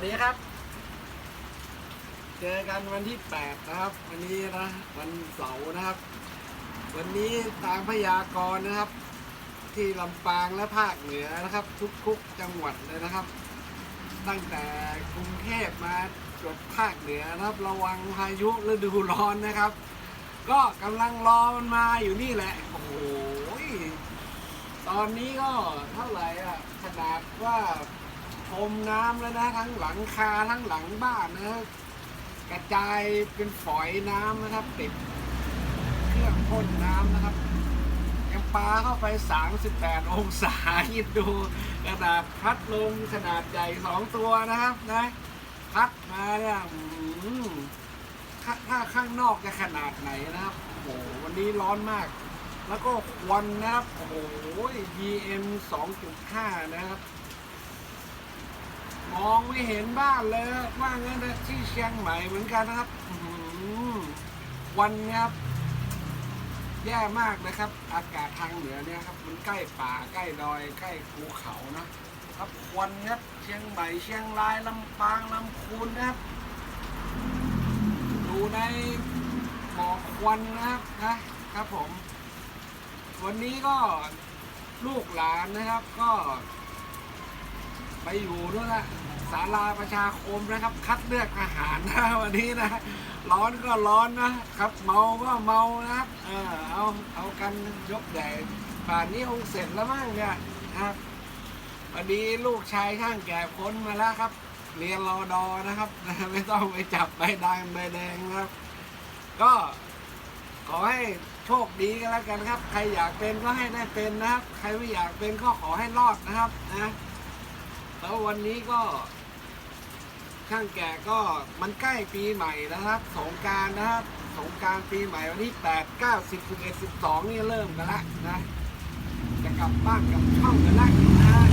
วัสดีครับ เจอกันวันที่ 8 นะครับ วันนี้นะ วันเสาร์นะครับ วันนี้ตามพยากรณ์นะครับ ที่ลำปางและภาคเหนือนะครับ ทุกๆจังหวัดเลยนะครับ ตั้งแต่กรุงเทพมาจดภาคเหนือนะครับ ระวังพายุฤดูร้อนนะครับ ก็กำลังรอมันมาอยู่นี่แหละ โอ้โหตอนนี้ก็เท่าไหร่อะขนาดว่า พรมน้ำแล้วนะทั้งหลังคาทั้งหลังบ้านนะกระจายเป็นฝอยน้ำนะครับ ติดเครื่องพ่นน้ำนะครับ ยังปาเข้าไป 38 องศาคิดดูกระดาษพัดลมขนาดใหญ่สองตัวนะครับนะพัดมาเนี่ยถ้าถ้าข้างนอกจะขนาดไหนนะครับโอ้โหวันนี้ร้อนมาก แล้วก็ควันนะครับ โอ้โห PM 2.5 นะครับ มองไม่เห็นบ้านเลยว่างั้นนะที่เชียงใหม่เหมือนกันนะครับวันนี่ยครับแย่มากนะครับ อากาศทางเหนือเนี่ยครับ มันใกล้ป่าใกล้ดอยใกล้ภูเขานะครับควันครับเชียงใหม่เชียงรายลำปางลำพูนนะครับดูในหมอกควันนะครับนะครับผม วันนี้ก็ลูกหลานนะครับก็ ไปอยู่นู่นละศาลาประชาคมนะครับ คัดเลือกอาหารนะวันนี้นะ ร้อนก็ร้อนนะครับ เมาก็เมานะครับเออเอาเอากันยกใหญ่ป่านนี้คงเสร็จแล้วมั้งเนี่ยนะครับวันนี้ลูกชายข้างแก่พ้นมาแล้วครับ เรียนรอดอนะครับ ไม่ต้องไปจับใบดำใบแดงนะครับ ก็ขอให้โชคดีกันแล้วกันครับ ใครอยากเป็นก็ให้ได้เป็นนะครับ ใครไม่อยากเป็นก็ขอให้รอดนะครับนะ แล้ววันนี้ก็ช่างแก่ก็มันใกล้ปีใหม่นะครับ สงการนะครับ สงการปีใหม่วันที่8 9 10 11 12นี่เริ่มกันละนะ จะกลับบ้านกลับช่องกันละนะ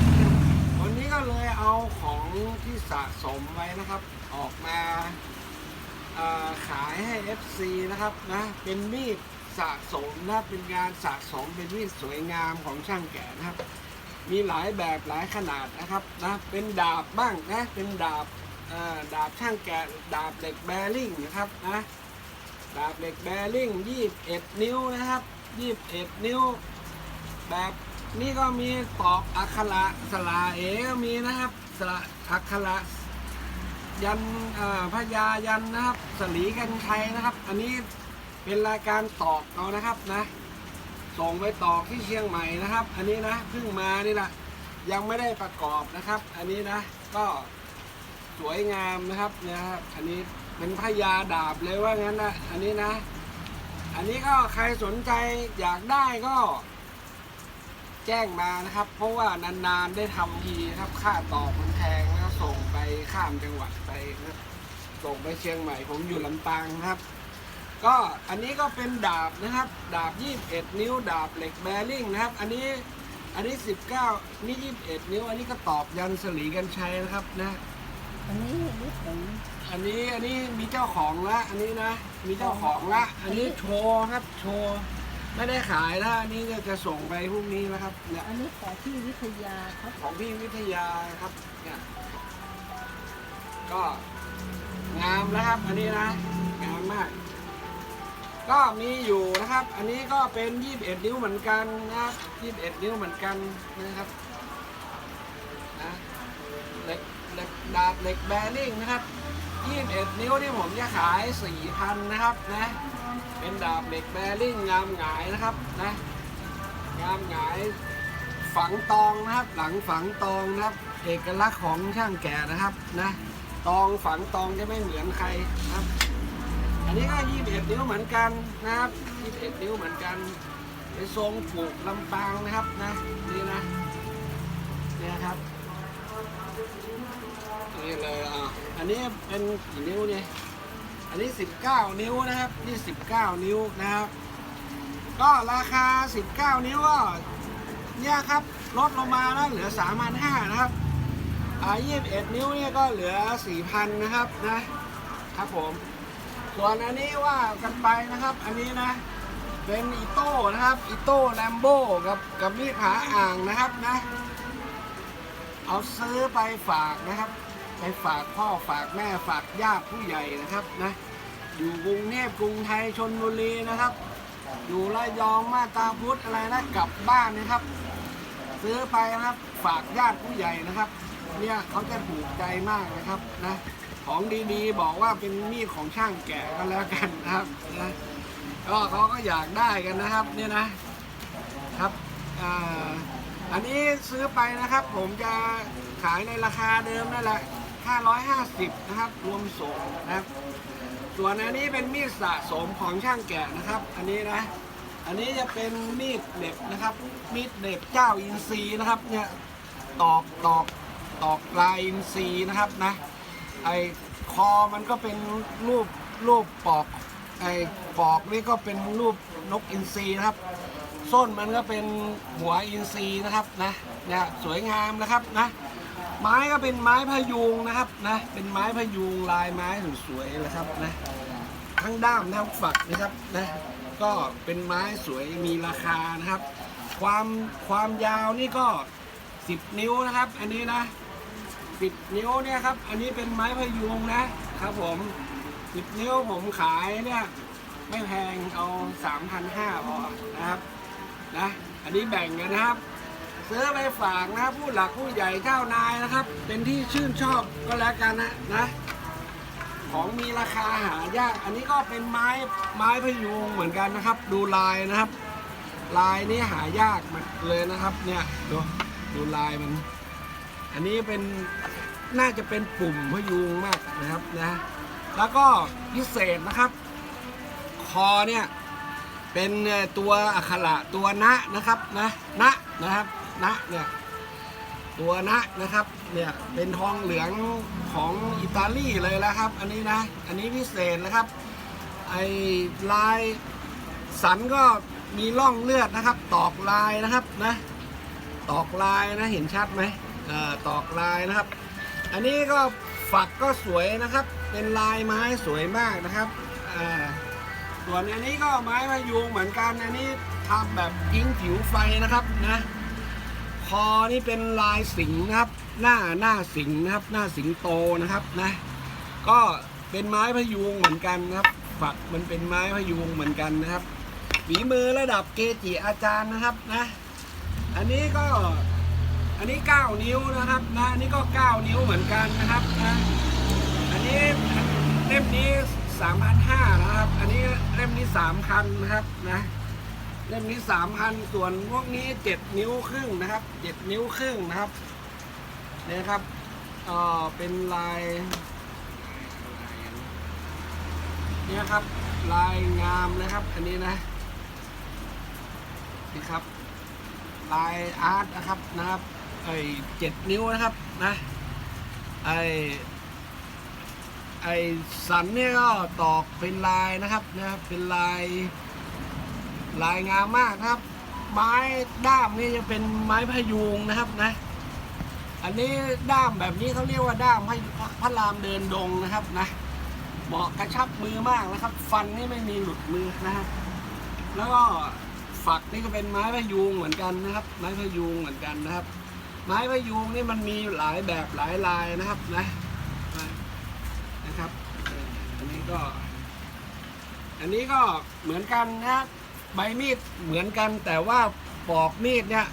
วันนี้ก็เลยเอาของที่สะสมไว้นะครับ ออกมาขายให้ FC นะครับนะเป็นมีดสะสมนะเป็นงานสะสมเป็นมีดสวยงามของช่างแก่นะครับ มีหลายแบบหลายขนาดนะครับนะเป็นดาบบ้างนะเป็นดาบดาบช่างแกะดาบเหล็กแบริ่งนะครับนะดาบเหล็กแบริ่ง21 นิ้วนะครับ 21 นิ้ว แบบนี้ก็มีตอกอักขระสลาเอมีนะครับสระอักขระยันพญายันนะครับ สลีกันชัยนะครับ อันนี้เป็นรายการตอกเอานะครับนะ ส่งไปต่อที่เชียงใหม่นะครับ อันนี้นะเพิ่งมานี่แหละยังไม่ได้ประกอบนะครับ อันนี้นะก็สวยงามนะครับนี่ยครับ อันนี้เป็นพญาดาบเลยว่างั้นนะอันนี้นะ อันนี้ก็ใครสนใจอยากได้ก็ แจ้งมานะครับ เพราะว่านานๆได้ทำทีครับ ค่าตอกมันแพงแล้วส่งไปข้ามจังหวัดไปครับส่งไปเชียงใหม่ผมอยู่ลำปางครับ ก็อันนี้ก็เป็นดาบนะครับ ดาบ 21 นิ้ว ดาบเหล็กแบริ่งนะครับ อันนี้อันนี้ 19 นี่ 21 นิ้ว อันนี้ก็ตอบยันสลีกันชัยนะครับนะอันนี้นี่ผงอันนี้อันนี้มีเจ้าของละอันนี้นะมีเจ้าของละอันนี้โชว์ครับโชว์ไม่ได้ขายแล้วอันนี้ก็จะส่งไปพรุ่งนี้แล้วครับเนี่ยอันนี้ของที่วิทยาครับของพี่วิทยาครับเนี่ยก็งามแล้วครับ อันนี้นะงามมาก ก็มีอยู่นะครับ อันนี้ก็เป็น 21 นิ้วเหมือนกันนะครับ 21 นิ้วเหมือนกันนะครับนะเหล็กเหล็กดาบเหล็กแบริ่งนะครับ 21 นิ้วที่ผมจะขาย 4,000 นะครับนะ เป็นดาบเหล็กแบริ่งงามหงายนะครับนะงามหงายฝังตองนะครับ หลังฝังตองนะครับ เอกลักษณ์ของช่างแก่นะครับนะ ตองฝังตองจะไม่เหมือนใครนะครับ อันนี้ก็21นิ้วเหมือนกันนะครับ21นิ้วเหมือนกันเป็นทรงผูกลำปางนะครับนะนี่นะนี่ครับนี่เลยอะอันนี้เป็นกี่นิ้วเนี่ยอันนี้ 19 นิ้วนะครับนี่19 นิ้วนะครับ ก็ราคา 19 นิ้วก็เนี่ยครับลดลงมาแล้วเหลือ3,500นะครับอ่า21 นิ้วเนี่ยก็เหลือ 4,000นะครับนะครับผม ส่วนอันนี้ว่ากันไปนะครับ อันนี้นะ เป็นอีโต้นะครับอีโต้แลมโบกับกับมีดผาอ่างนะครับนะ เอาซื้อไปฝากนะครับ ไปฝากพ่อฝากแม่ฝากญาติผู้ใหญ่นะครับนะอยู่กรุงเทพกรุงไทยชนบุรีนะครับ อยู่ระยองมาตาพุธอะไรนะกลับบ้านนะครับ ซื้อไปนะครับฝากญาติผู้ใหญ่นะครับ เนี่ยเขาจะถูกใจมากนะครับนะ ของดีๆ บอกว่าเป็นมีดของช่างแกะก็แล้วกันนะครับนะก็เขาก็อยากได้กันนะครับเนี่ยนะครับอ,อันนี้ซื้อไปนะครับ ผมจะขายในราคาเดิมนั่นแหละ 550 นะครับ รวมส่งนะครับ ส่วนอันนี้เป็นมีดสะสมของช่างแกะนะครับ อันนี้นะ อันนี้จะเป็นมีดเหน็บนะครับ มีดเหน็บเจ้าอินทรีย์นะครับเนี่ยตอกตอกตอกลายอินทรีย์นะครับนะ ไอคอมันก็เป็นรูปรูปปอกไอปอกนี่ก็เป็นรูปนกอินทรีนะครับ ส้นมันก็เป็นหัวอินทรีนะครับนะเนี่ยสวยงามนะครับนะไม้ก็เป็นไม้พะยูงนะครับนะเป็นไม้พะยูงลายไม้สวยๆนะครับนะทั้งด้ามทั้งฝักนะครับนะก็เป็นไม้สวยมีราคานะครับ ความความยาวนี่ก็ 10 นิ้วนะครับ อันนี้นะ 10นิ้วเนี่ยครับ อันนี้เป็นไม้พะยูงนะครับผม10นิ้วผมขายเนี่ยไม่แพงเอา3,500พอนะครับนะอันนี้แบ่งกันนะครับซื้อไปฝากนะผู้หลักผู้ใหญ่เจ้านายนะครับ เป็นที่ชื่นชอบก็แล้วกันนะนะ ของมีราคาหายาก อันนี้ก็เป็นไม้ไม้พะยูงเหมือนกันนะครับ ดูลายนะครับ ลายนี้หายากมากเลยนะครับ เนี่ยดูดูลายมัน อันนี้เป็นน่าจะเป็นปุ่มพยูงมากนะครับนะ แล้วก็พิเศษนะครับ คอเนี่ยเป็นตัวอักขระตัวนะนะครับนะนะนะครับนะเนี่ยตัวนะนะครับเนี่ยเป็นทองเหลืองของอิตาลีเลยแล้วครับ อันนี้นะอันนี้พิเศษนะครับไอลายสันก็มีร่องเลือดนะครับ ตอกลายนะครับนะ ตอกลายนะเห็นชัดไหม ตอกลายนะครับ อันนี้ก็ฝักก็สวยนะครับ เป็นลายไม้สวยมากนะครับส่วนอันนี้ก็ไม้พะยูงเหมือนกัน อันนี้ทำแบบยิงผิวไฟนะครับนะ คอนี่เป็นลายสิงนะครับ หน้าหน้าสิงนะครับ หน้าสิงโตนะครับนะ ก็เป็นไม้พะยูงเหมือนกันนะครับ ฝักมันเป็นไม้พะยูงเหมือนกันนะครับฝีมือระดับเกจิอาจารย์นะครับนะ อันนี้ก็ อันนี้ 9 นิ้วนะครับนะอันนี้ก็ 9 นิ้วเหมือนกันนะครับนะอันนี้เล่มนี้3,500นะครับ อันนี้เล่มนี้3,000นะครับนะเล่มนี้3,000ส่วนพวกนี้ 7 นิ้วครึ่งนะครับ 7 นิ้วครึ่งนะครับเนี่ยครับเอ่อเป็นลายเนี่ยครับลายงามนะครับ อันนี้นะนี่ครับลายอาร์ตนะครับนะครับ ไอ้เจ็ดนิ้วนะครับนะไอ้ไอ้สันเนี่ยก็ตอกเป็นลายนะครับนะครับเป็นลายลายงามมากนะครับ ไม้ด้ามนี่จะเป็นไม้พะยูงนะครับนะ อันนี้ด้ามแบบนี้เขาเรียกว่าด้ามพระพระรามเดินดงนะครับนะเหมาะกระชับมือมากนะครับ ฟันนี่ไม่มีหลุดมือนะครับ แล้วก็ฝักนี่ก็เป็นไม้พะยูงเหมือนกันนะครับ ไม้พะยูงเหมือนกันนะครับ ไม้พะยูงนี่มันมีหลายแบบหลายลายนะครับนะนะครับอันนี้ก็ อันนี้ก็เหมือนกันนะใบมีดเหมือนกันแต่ว่าปอกมีดเนี่ย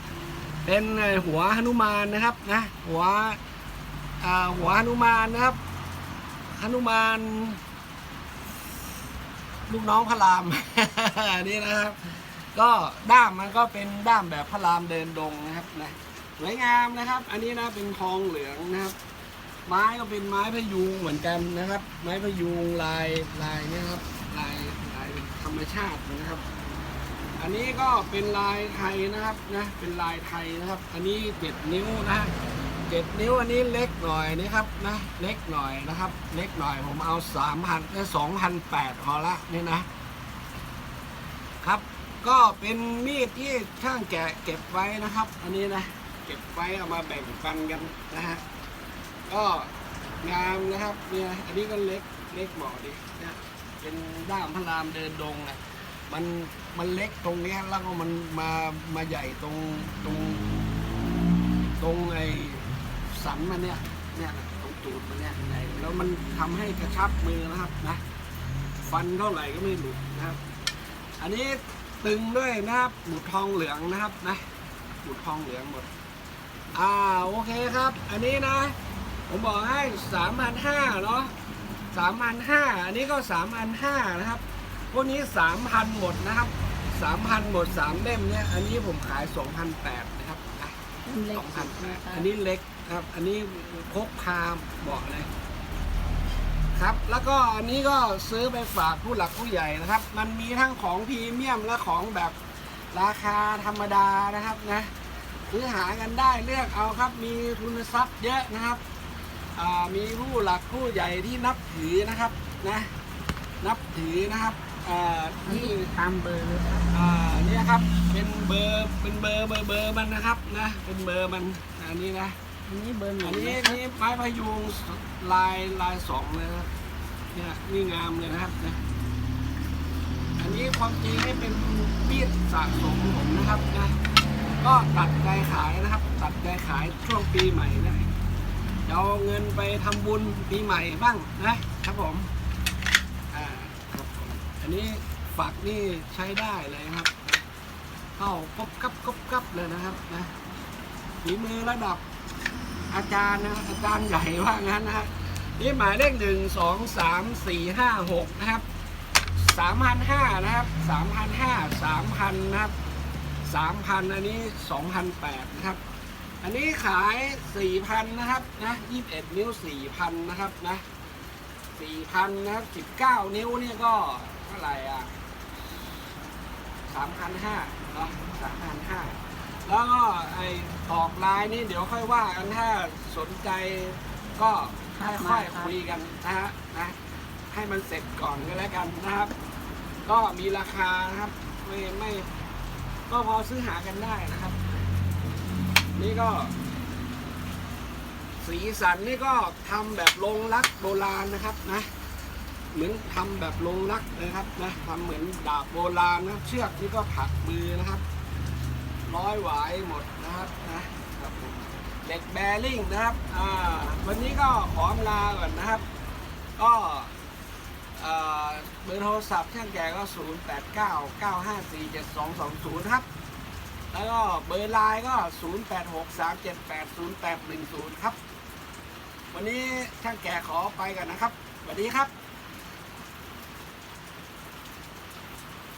เป็นหัวหนุมานนะครับนะหัวหัวหนุมานนะครับหนุมานลูกน้องพระรามนนี้นะครับ ก็ด้ามมันก็เป็นด้ามแบบพระรามเดินดงนะครับนะ สวยงามนะครับ อันนี้นะเป็นทองเหลืองนะครับ ไม้ก็เป็นไม้พะยูงเหมือนกันนะครับ ไม้พะยูงลายลายเนี่ยครับลายลายธรรมชาตินะครับ อันนี้ก็เป็นลายไทยนะครับนะเป็นลายไทยนะครับ อันนี้เจ็ดนิ้วนะเจ็ดนิ้วอันนี้เล็กหน่อยนะครับนะเล็กหน่อยนะครับ เล็กหน่อยผมเอาสามพันสองพันแปดพอละนี่นะครับก็เป็นมีดที่ช่างแกะเก็บไว้นะครับ อันนี้นะ เก็บไว้เอามาแบ่งปันกันนะฮะก็งามนะครับเนี่ยอันนี้ก็เล็กเล็กเหมาะดีนะเป็นด้ามพระรามเดินดงนะมันมันเล็กตรงนี้แล้วก็มันมามาใหญ่ตรงตรงตรงไอ้สันมันเนี่ยเนี่ยตรงตูดมันเนี่ยใหญ่แล้วมันทำให้กระชับมือนะครับนะฟันเท่าไหร่ก็ไม่หลุดนะครับ อันนี้ตึงด้วยนะครับหมุดทองเหลืองนะครับนะหมุดทองเหลืองหมด อ่าโอเคครับ อันนี้นะ ผมบอกให้สามพันห้าเนาะสามพันห้าอันนี้ก็สามพันห้านะครับ พวกนี้สามพันหมดนะครับสามพันหมดสามเล่มเนี่ย อันนี้ผมขายสองพันแปดนะครับอะต้นเล็สกองพัสุนดแปนะดคะอันนี้เล็กครับ อันนี้พกพาบอกเลยครับ แล้วก็อันนี้ก็ซื้อไปฝากผู้หลักผู้ใหญ่นะครับ มันมีทั้งของพรีเมียมและของแบบราคาธรรมดานะครับนะ ซื้อหากันได้เลือกเอาครับ มีทุนทรัพย์เยอะนะครับอ่ามีผู้หลักผู้ใหญ่ที่นับถือนะครับนะนับถือนะครับอ่าอันที่นี้ตามเบอร์เลยครับอ่าเนี่ยครับเป็นเบอร์เป็นเบอร์เบอร์เบอร์มันนะครับนะเป็นเบอร์มันอันนี้นะอันนี้เบอร์หนึ่อังนนี้นะครับนี่ไม้พยุงลายลายสองเลยนะครับเนี่ยนี่งามเลยนะครับนะอันนี้ความจริงนี่เป็นมีดสะสมผมนะครับนะ ก็ตัดใจขายนะครับ ตัดใจขายช่วงปีใหม่นะจะเอาเงินไปทำบุญปีใหม่บ้างนะครับผมอ่าครับผมอันนี้ฝักนี่ใช้ได้เลยครับ เข้ากบกับกบกับเลยนะครับนะฝีมือระดับอาจารย์นะอาจารย์ใหญ่ว่างั้นนะฮะนี่หมายเลขหนึ่งสองสามสี่ห้าหกนะครับสามพันห้านะครับสามพันห้าสามพันนะครับ สามพันอันนี้สองพันแปดนะครับ อันนี้ขายสี่พันนะครับนะยี่สิบนิ้วสี่พันนะครับนะสี่พันนะครับสิบเก้านิ้วเนี่ยก็เท่าไหร่อะสามพันห้าเนาะสามพันห้าแล้วก็ไอ้ตอกลายนี่เดี๋ยวค่อยว่ากันถ้าสนใจก็ค่อยๆคุยกันนะฮะนะให้มันเสร็จก่อนก็แล้วกันนะครับ ก็มีราคานะครับ ไม่ไม่ ก็พอซื้อหากันได้นะครับ นี่ก็ สีสันนี่ก็ทำแบบลงรักโบราณนะครับนะ เหมือนทำแบบลงรักนะครับนะทำเหมือนดาบโบราณนะเชือกนี่ก็ผักมือนะครับ ร้อยหวายหมดนะครับนะครับเหล็กแบริ่งนะครับ อ่า วันนี้ก็ขออำลาก่อนนะครับ ก็ เบอร์โทรศัพท์ช่างแก่ก็ 0 8 9 9 5 4 7 2 2 0 ครับ แล้วก็เบอร์ไลน์ก็ 0 8 6 3 7 8 0 8 1 0 ครับ วันนี้ช่างแก่ขอไปกันนะครับสวัสดีครับ